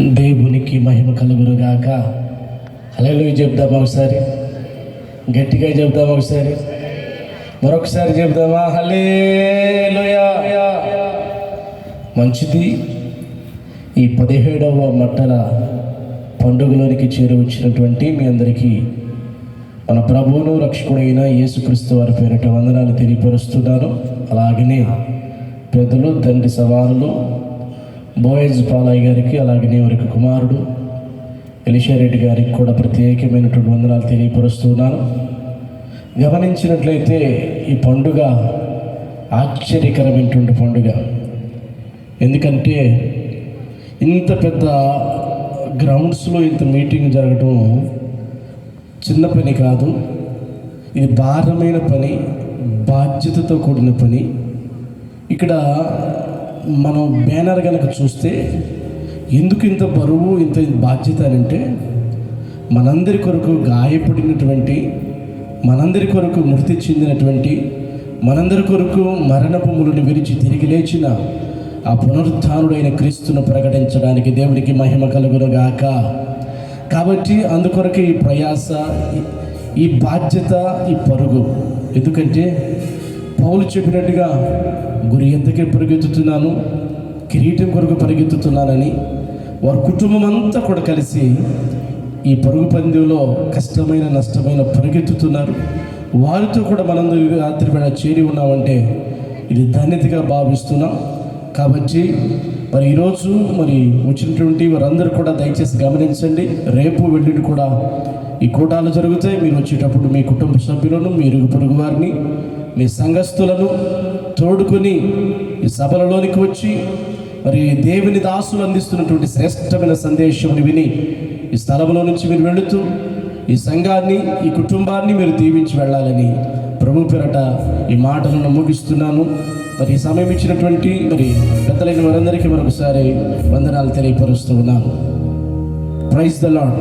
దేవునికి మహిమ కలుగురుగాక హలో చెప్దామా ఒకసారి. గట్టిగా చెప్దామా ఒకసారి. మరొకసారి చెప్దామా హలే మంచిది. ఈ పదిహేడవ మట్టల పండుగలోనికి చేరువచ్చినటువంటి మీ అందరికీ మన ప్రభువును రక్షకుడైన యేసుక్రీస్తు వారి పేరిట వందనాలు తెలియపరుస్తున్నాను. అలాగనే పెద్దలు తండ్రి సవారులు బోయజ్ పాలయ్య గారికి అలాగే వారికి కుమారుడు ఎలిషారెడ్డి గారికి కూడా ప్రత్యేకమైనటువంటి వందనాలు తెలియపరుస్తున్నాను. గమనించినట్లయితే ఈ పండుగ ఆశ్చర్యకరమైనటువంటి పండుగ. ఎందుకంటే ఇంత పెద్ద గ్రౌండ్స్లో ఇంత మీటింగ్ జరగడం చిన్న పని కాదు. ఇది భారమైన పని బాధ్యతతో కూడిన పని. ఇక్కడ మనం బ్యానర్ కనుక చూస్తే ఎందుకు ఇంత బరువు ఇంత బాధ్యత అని అంటే మనందరి కొరకు గాయపడినటువంటి మనందరి కొరకు మృతి చెందినటువంటి మనందరి కొరకు మరణపములను విరిచి తిరిగి లేచిన ఆ పునరుత్థానుడైన క్రీస్తును ప్రకటించడానికి దేవుడికి మహిమ కలుగునుగాక. కాబట్టి అందుకొరకు ఈ ప్రయాస ఈ బాధ్యత ఈ పరుగు. ఎందుకంటే పౌలు చెప్పినట్టుగా గురి ఎంతకే పరిగెత్తుతున్నాను? కిరీటం కొరకు పరిగెత్తుతున్నానని వారి కుటుంబం అంతా కూడా కలిసి ఈ పరుగు పందెంలో కష్టమైన నష్టమైన పరిగెత్తుతున్నారు. వారితో కూడా మనందరూ రాత్రి వేళ చేరి ఉన్నామంటే ఇది ధన్యతగా భావిస్తున్నాం. కాబట్టి మరి ఈరోజు మరి వచ్చినటువంటి వారందరూ కూడా దయచేసి గమనించండి. రేపు వెళ్ళిన కూడా ఈ కూటాలు జరుగుతాయి. మీరు వచ్చేటప్పుడు మీ కుటుంబ సభ్యులను మీ ఇరుగు పొరుగు వారిని మీ సంఘస్థులను తోడుకొని ఈ సభలలోనికి వచ్చి మరి దేవుని దాసులు అందిస్తున్నటువంటి శ్రేష్టమైన సందేశముని విని ఈ స్థలంలో నుంచి మీరు వెళుతూ ఈ సంఘాన్ని ఈ కుటుంబాన్ని మీరు దీవించి వెళ్ళాలని ప్రభు పేరట ఈ మాటలను ముగిస్తున్నాను. మరి ఈ సమయం ఇచ్చినటువంటి మరి పెద్దలైన వారందరికీ మరొకసారి వందనాలు తెలియపరుస్తూ ఉన్నాను. Praise the lord